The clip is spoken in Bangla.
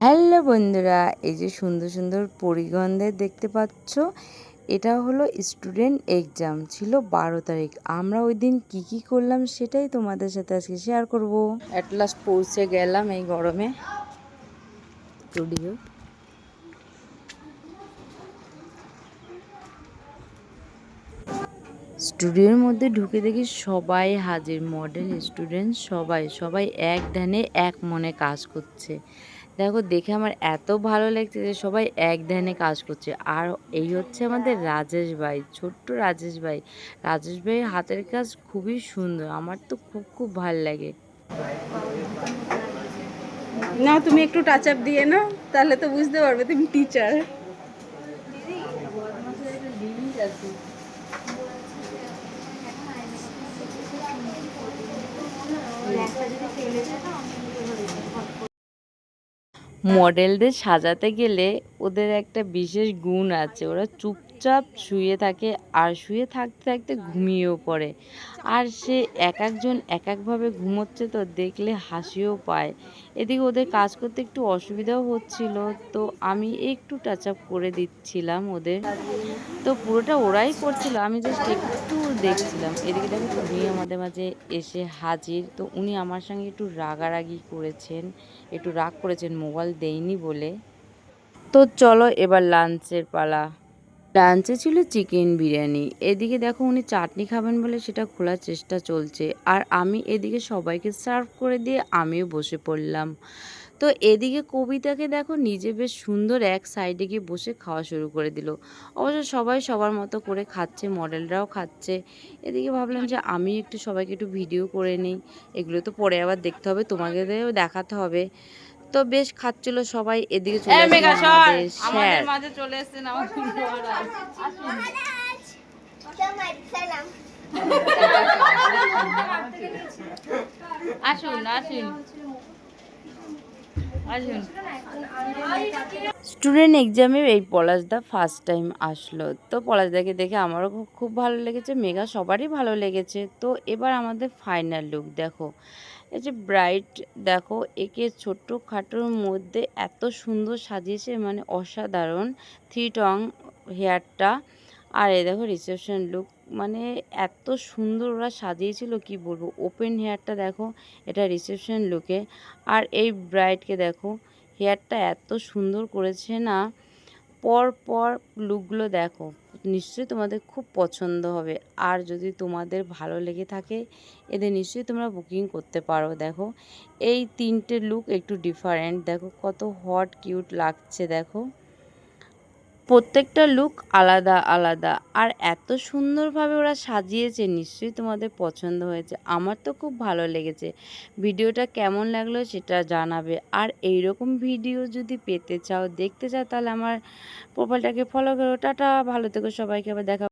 হ্যালো বন্ধুরা এই যে সুন্দর সুন্দর পরিগণদের দেখতে পাচ্ছ এটা হলো স্টুডেন্ট এক্সাম ছিল বারো তারিখ। আমরা ওই দিন কী কী করলাম সেটাই তোমাদের সাথে আজকে শেয়ার করব। অ্যাট লাস্ট পৌঁছে গেলাম এই গরমে। স্টুডিও স্টুডিওর মধ্যে ঢুকে দেখি সবাই হাজির মডেল স্টুডেন্ট সবাই সবাই এক ধ্যানে এক মনে কাজ করছে। দেখো দেখে আমার এত ভালো লাগছে যে সবাই এক ধ্যানে কাজ করছে। আর এই হচ্ছে আমাদের রাজেশ ভাই ছোট্ট রাজেশ ভাই। রাজেশ ভাইয়ের হাতের কাজ খুবই সুন্দর আমার তো খুব খুব ভালো লাগে। না তুমি একটু টাচ আপ দিয়ে নাও তাহলে তো বুঝতে পারবে তুমি টিচার মডেলদের সাজাতে গেলে ওদের একটা বিশেষ গুণ আছে। ওরা চুপচাপ শুয়ে থাকে আর শুয়ে থাকতে থাকতে ঘুমিয়েও পড়ে। আর সে এক একজন এক একভাবে ঘুমোচ্ছে তো দেখলে হাসিও পায়। এদিকে ওদের কাজ করতে একটু অসুবিধাও হচ্ছিল, তো আমি একটু টাচ আপ করে দিচ্ছিলাম ওদের। তো পুরোটা ওরাই করছিল, আমি জাস্ট একটু দেখছিলাম। এদিকে দেখো উনি আমাদের মাঝে এসে হাজির, তো উনি আমার সঙ্গে একটু রাগারাগি করেছেন, একটু রাগ করেছেন, মোবাইল দেইনি বলে। তো চলো এবার লাঞ্চের পালা। লাঞ্চে ছিল চিকেন বিরিয়ানি। এদিকে দেখো উনি চাটনি খাবেন বলে সেটা খোলার চেষ্টা চলছে। আর আমি এদিকে সবাইকে সার্ভ করে দিয়ে আমিও বসে পড়লাম। তো এদিকে কবিতাকে দেখো নিজে বেশ সুন্দর এক সাইডে গিয়ে বসে খাওয়া শুরু করে দিল। অবশ্য সবাই সবার মতো করে খাচ্ছে, মডেলরাও খাচ্ছে। এদিকে ভাবলাম যে আমি একটু সবাইকে একটু ভিডিও করে নিই। এগুলো তো পরে আবার দেখতে হবে তোমাদেরও দেখাতে হবে। তো বেশ খাচ্ছিল সবাই এদিকে চলে আমাদের মাঝে চলে এসেছেন আসুন আসুন। স্টুডেন্ট এক্সামে এই পলাশদা ফার্স্ট টাইম আসলো। তো পলাশদাকে দেখে আমারও খুব ভালো লেগেছে, মেঘা সবারই ভালো লেগেছে। তো এবার আমাদের ফাইনাল লুক দেখো। এই যে ব্রাইট দেখো, একে ছোট্ট খাটোর মধ্যে এত সুন্দর সাজিয়েছে মানে অসাধারণ। থ্রি টং। হেয়ারটা আর এই দেখো রিসেপশন লুক মানে এত সুন্দর ওরা সাজিয়েছিল, কি বলব? ওপেন হেয়ারটা দেখো, এটা রিসেপশন লুকে আর এই ব্রাইডকে দেখো হেয়ারটা এত সুন্দর করেছে না? পর পর লুকগুলো দেখো, নিশ্চয়ই তোমাদের খুব পছন্দ হবে। আর যদি তোমাদের ভালো লেগে থাকে, এদের নিশ্চয়ই তোমরা বুকিং করতে পারো, দেখো। এই তিনটে লুক একটু ডিফারেন্ট দেখো কত হট কিউট লাগছে, দেখো। প্রত্যেকটা লুক আলাদা আলাদা। আর এত সুন্দরভাবে ওরা সাজিয়েছে, নিশ্চয়ই তোমাদের পছন্দ হয়েছে। আমার তো খুব ভালো লেগেছে। ভিডিওটা কেমন লাগল সেটা জানাবে। আর এই রকম ভিডিও যদি পেতে চাও, দেখতে চাও, তাহলে আমার প্রোফাইলটাকে ফলো করো। টাটা, ভালো থেকো সবাইকে। আবার দেখা